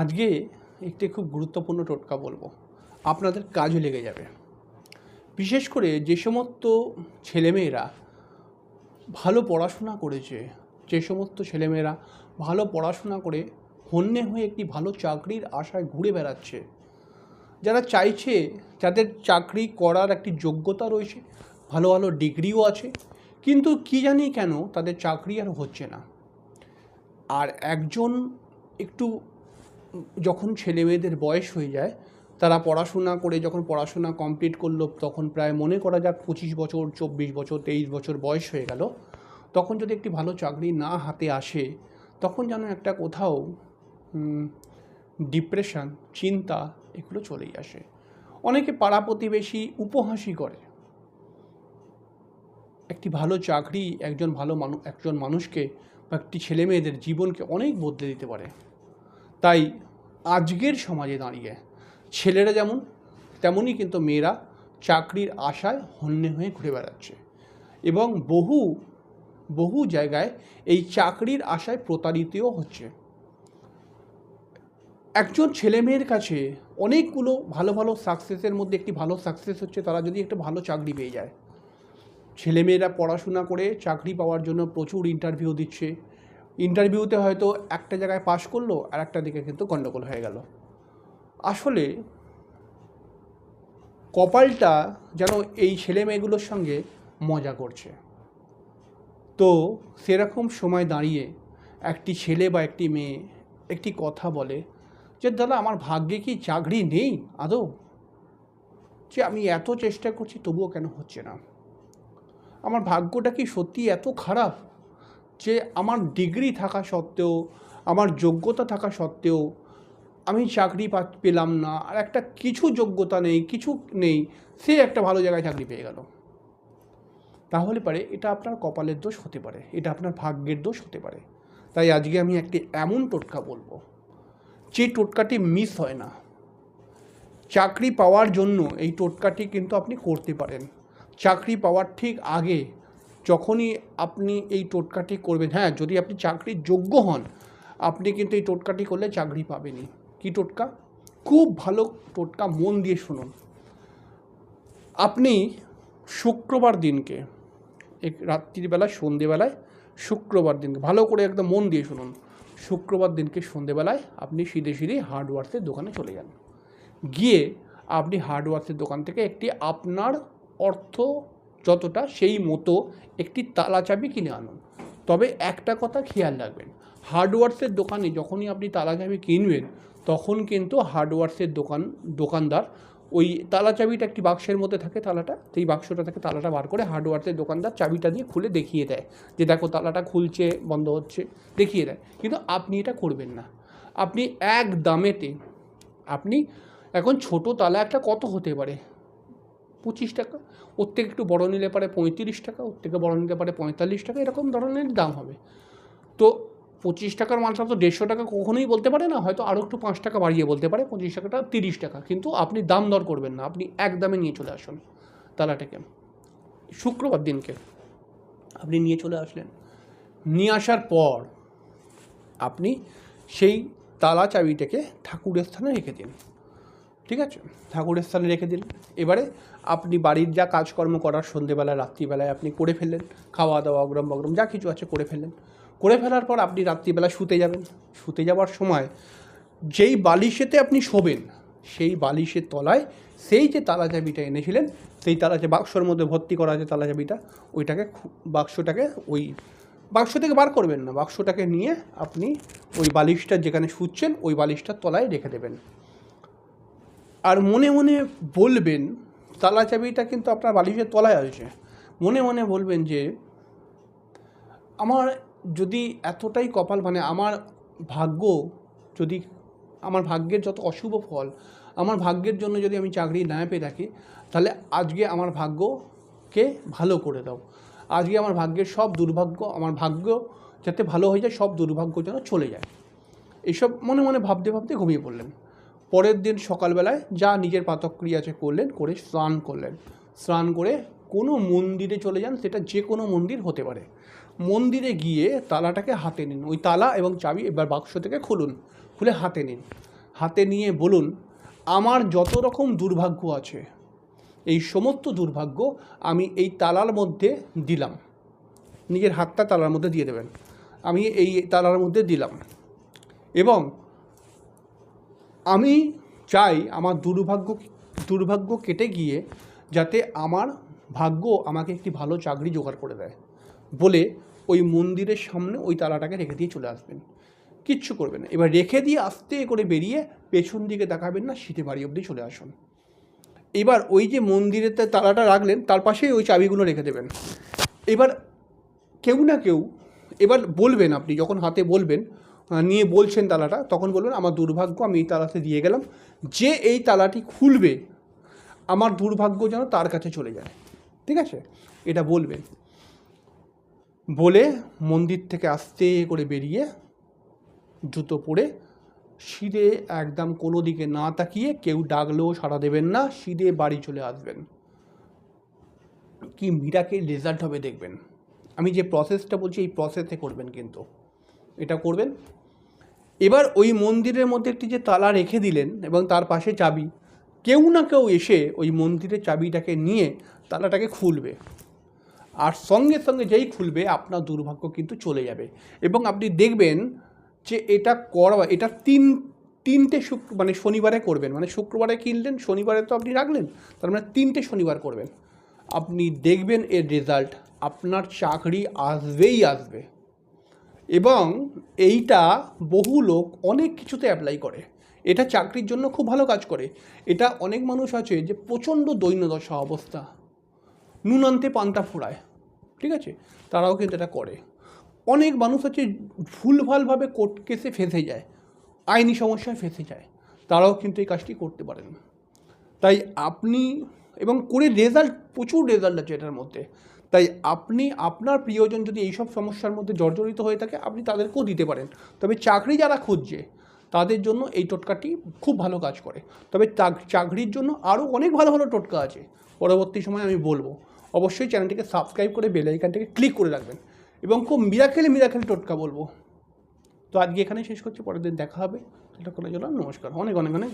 আজকে একটি খুব গুরুত্বপূর্ণ টোটকা বলব। আপনাদের কাজও লেগে যাবে। বিশেষ করে যে সমস্ত ছেলেমেয়েরা ভালো পড়াশোনা করেছে, যে সমস্ত ছেলেমেয়েরা ভালো পড়াশোনা করে হন্যে হয়ে একটি ভালো চাকরির আশায় ঘুরে বেড়াচ্ছে, যারা চাইছে যাদের চাকরি করার একটি যোগ্যতা রয়েছে, ভালো ভালো ডিগ্রিও আছে, কিন্তু কি জানি কেন তাদের চাকরি আর হচ্ছে না। আর একজন একটু যখন ছেলে মেয়েদের বয়স হয়ে যায়, তারা পড়াশোনা করে যখন পড়াশোনা কমপ্লিট করল, তখন প্রায় মনে করা যাক পঁচিশ বছর, চব্বিশ বছর, তেইশ বছর বয়স হয়ে গেল। তখন যদি একটি ভালো চাকরি না হাতে আসে, তখন যেন একটা কোথাও ডিপ্রেশন চিন্তা এগুলো চলেই আসে। অনেকে পাড়া প্রতিবেশী উপহাসই করে। একটি ভালো চাকরি একজন ভালো মানুষ একজন মানুষকে বা একটি ছেলে মেয়েদের জীবনকে অনেক বদলে দিতে পারে। তাই আজকের সমাজে দাঁড়িয়ে ছেলেরা যেমন, তেমনই কিন্তু মেয়েরা চাকরির আশায় হন্যে হয়ে ঘুরে বেড়াচ্ছে এবং বহু বহু জায়গায় এই চাকরির আশায় প্রতারিতও হচ্ছে। একজন ছেলে মেয়ের কাছে অনেকগুলো ভালো ভালো সাকসেসের মধ্যে একটি ভালো সাকসেস হচ্ছে, তারা যদি একটা ভালো চাকরি পেয়ে যায়। ছেলেমেয়েরা পড়াশোনা করে চাকরি পাওয়ার জন্য প্রচুর ইন্টারভিউ দিচ্ছে। ইন্টারভিউতে হয়তো একটা জায়গায় পাশ করল আর একটা দিকে কিন্তু গণ্ডগোল হয়ে গেল। আসলে কপালটা যেন এই ছেলে মেয়েগুলোর সঙ্গে মজা করছে। তো সেরকম সময় দাঁড়িয়ে একটি ছেলে বা একটি মেয়ে একটি কথা বলে যে, দাদা, আমার ভাগ্যে কি চাকরি নেই আদৌ? যে, আমি এত চেষ্টা করছি তবুও কেন হচ্ছে না? আমার ভাগ্যটা কি সত্যি এত খারাপ? যে আমার ডিগ্রি থাকা সত্ত্বেও, আমার যোগ্যতা থাকা সত্ত্বেও, আমি চাকরি পেলাম না। আর একটা কিছু যোগ্যতা নেই, কিছু নেই, সে একটা ভালো জায়গায় চাকরি পেয়ে গেল। তাহলে পারে এটা আপনার কপালের দোষ হতে পারে, এটা আপনার ভাগ্যের দোষ হতে পারে। তাই আজকে আমি একটি এমন টোটকা বলব, যে টোটকাটি মিস হয় না। চাকরি পাওয়ার জন্য এই টোটকাটি কিন্তু আপনি করতে পারেন। চাকরি পাওয়ার ঠিক আগে যখনই আপনি এই টোটকাটি করবেন হ্যাঁ যদি আপনি চাকরির যোগ্য হন, আপনি কিন্তু এই টোটকাটি করলে চাকরি পাবেনই। কি টোটকা? খুব ভালো টোটকা মন দিয়ে শুনুন। আপনি শুক্রবার দিনকে, এক রাত্রিবেলা সন্ধেবেলায়, শুক্রবার দিনকে, ভালো করে একদম মন দিয়ে শুনুন। শুক্রবার দিনকে সন্ধেবেলায় আপনি সিধে সিধে হার্ডওয়ার্সের দোকানে চলে যান। গিয়ে আপনি হার্ডওয়ার্সের দোকান থেকে একটি আপনার অর্থ যতটা সেই মতো একটি তালা চাবি কিনে আনুন। তবে একটা কথা খেয়াল রাখবেন, হার্ডওয়ার্সের দোকানে যখনই আপনি তালা চাবি কিনবেন, তখন কিন্তু হার্ডওয়ার্সের দোকান, দোকানদার ওই তালা চাবিটা একটি বাক্সের মধ্যে থাকে তালাটা, সেই বাক্সটা থেকে তালাটা বার করে হার্ডওয়ার্সের দোকানদার চাবিটা দিয়ে খুলে দেখিয়ে দেয় যে দেখো তালাটা খুলছে, বন্ধ হচ্ছে, দেখিয়ে দেয়। কিন্তু আপনি এটা করবেন না। আপনি এক দামেতে, আপনি এখন ছোট তালা একটা কত হতে পারে? পঁচিশ টাকা, ওর থেকে একটু বড় নিলে পারে পঁয়ত্রিশ টাকা, ওর থেকে বড় নিলে পারে পঁয়তাল্লিশ টাকা, এরকম ধরনের দাম হবে। তো পঁচিশ টাকার মালটা তো দেড়শো টাকা কখনোই বলতে পারে না, হয়তো আরও একটু পাঁচ টাকা বাড়িয়ে বলতে পারে, পঁচিশ টাকাটা তিরিশ টাকা, কিন্তু আপনি দাম দর করবেন না, আপনি এক দামে নিয়ে চলে আসুন তালাটাকে। শুক্রবার দিনকে আপনি নিয়ে চলে আসলেন। নিয়ে আসার পর আপনি সেই তালা চাবিটাকে ঠাকুরের স্থানে রেখে দিন। ঠিক আছে? ঠাকুরের স্থানে রেখে দিন এবারে আপনি বাড়ির যা কাজকর্ম করার সন্ধেবেলায় রাত্রিবেলায় আপনি করে ফেললেন। খাওয়া দাওয়া অগ্রম বগ্রম যা কিছু আছে করে ফেললেন। করে ফেলার পর আপনি রাত্রিবেলা শুতে যাবেন। শুতে যাওয়ার সময় যেই বালিশেতে আপনি শোবেন, সেই বালিশের তলায় সেই যে তালা চাবিটা এনেছিলেন, সেই তালা যে বাক্সর মধ্যে ভর্তি করা আছে তালা চাবিটা ওইটাকে বাক্সটাকে ওই বাক্স থেকে বার করবেন না। বাক্সটাকে নিয়ে আপনি ওই বালিশটা যেখানে শুচ্ছেন, ওই বালিশটার তলায় রেখে দেবেন। আর মনে মনে বলবেন তালা চাবিটা কিন্তু আপনার বালিশের তলায় আছে। মনে মনে বলবেন যে, আমার যদি এতটাই কপাল মানে আমার ভাগ্য যদি, আমার ভাগ্যের যত অশুভ ফল, আমার ভাগ্যের জন্য যদি আমি চাকরি না পেয়ে থাকি, তাহলে আজকে আমার ভাগ্যকে ভালো করে দাও। আজকে আমার ভাগ্যের সব দুর্ভাগ্য, আমার ভাগ্য যাতে ভালো হয়ে যায়, সব দুর্ভাগ্য যেন চলে যায়। এসব মনে মনে ভাবতে ভাবতে ঘুমিয়ে পড়লেন। পরের দিন সকালবেলায় যা নিজের পাতক্রিয়া আছে করলেন, করে স্নান করলেন। স্নান করে কোনো মন্দিরে চলে যান, সেটা যে কোনো মন্দির হতে পারে। মন্দিরে গিয়ে তালাটাকে হাতে নিন। ওই তালা এবং চাবি এবার বাক্স থেকে খুলুন, খুলে হাতে নিন। হাতে নিয়ে বলুন, আমার যত রকম দুর্ভাগ্য আছে, এই সমস্ত দুর্ভাগ্য আমি এই তালার মধ্যে দিলাম। নিজের হাতটা তালার মধ্যে দিয়ে দেবেন। আমি এই তালার মধ্যে দিলাম এবং আমি চাই আমার দুর্ভাগ্য দুর্ভাগ্য কেটে গিয়ে যাতে আমার ভাগ্য আমাকে একটি ভালো চাকরি জোগাড় করে দেয় বলে ওই মন্দিরের সামনে ওই তালাটাকে রেখে দিয়ে চলে আসবেন। কিচ্ছু করবেন না। এবার রেখে দিয়ে আস্তে করে বেরিয়ে পেছন দিকে তাকাবেন না শীতে বাড়ি অবধি চলে আসুন। এবার ওই যে মন্দিরের তালাটা রাখলেন, তার পাশেই ওই চাবিগুলো রেখে দেবেন। এবার কেউ না কেউ, এবার বলবেন আপনি, যখন হাতে বলবেন নিয়ে বলছেন তালাটা, তখন বলবেন আমার দুর্ভাগ্য, আমি এই তালাতে দিয়ে গেলাম। যে এই তালাটি খুলবে, আমার দুর্ভাগ্য যেন তার কাছে চলে যায়। ঠিক আছে? এটা বলবেন বলে মন্দির থেকে আস্তে করে বেরিয়ে জুতো পরে সিধে একদম কোনো দিকে না তাকিয়ে কেউ ডাকলেও সাড়া দেবেন না, সিধে বাড়ি চলে আসবেন। কি মিরাকের রেজাল্ট হবে দেখবেন। আমি যে প্রসেসটা বলছি, এই প্রসেসে করবেন কিন্তু। এটা করবেন। এবার ওই মন্দিরের মধ্যে একটি যে তালা রেখে দিলেন এবং তার পাশে চাবি, কেউ না কেউ এসে ওই মন্দিরের চাবিটাকে নিয়ে তালাটাকে খুলবে। আর সঙ্গে সঙ্গে যেই খুলবে, আপনার দুর্ভাগ্য কিন্তু চলে যাবে। এবং আপনি দেখবেন যে এটা করা, এটা তিন, তিনটে শুক্র মানে শনিবারে করবেন। মানে শুক্রবারে কিনলেন, শনিবারে তো আপনি রাখলেন। তার মানে তিনটে শনিবার করবেন। আপনি দেখবেন এর রেজাল্ট আপনার চাকরি আসবেই আসবে। এবং এইটা বহু লোক অনেক কিছুতে অ্যাপ্লাই করে। এটা চাকরির জন্য খুব ভালো কাজ করে। এটা অনেক মানুষ আছে যে প্রচণ্ড দৈন্যদশা অবস্থা। নুন আনতে পান্তা ফোড়ায় ঠিক আছে? তারাও কিন্তু এটা করে। অনেক মানুষ আছে ভুলভালভাবে কোর্ট কেসে ফেঁসে যায়। আইনি সমস্যায় ফেঁসে যায়। তারাও কিন্তু এই কাজটি করতে পারেন। তাই আপনি এবং করে রেজাল্ট প্রচুর রেজাল্ট আছে এটার মধ্যে। তাই আপনি, আপনার প্রিয়জন যদি এইসব সমস্যার মধ্যে জর্জরিত হয়ে থাকে, আপনি তাদেরকেও দিতে পারেন। তবে চাকরি যারা খুঁজছে, তাদের জন্য এই টোটকাটি খুব ভালো কাজ করে। তবে চাকরির জন্য আরও অনেক ভালো ভালো টোটকা আছে। পরবর্তী সময় আমি বলব, অবশ্যই চ্যানেলটিকে সাবস্ক্রাইব করে বেল আইকনটাকে ক্লিক করে রাখবেন এবং খুব মিরাকেলে মিরাকেল টোটকা বলব। তো আজকে এখানে শেষ করছি, পরের দিন দেখা হবে। করার জন্য নমস্কার। অনেক অনেক অনেক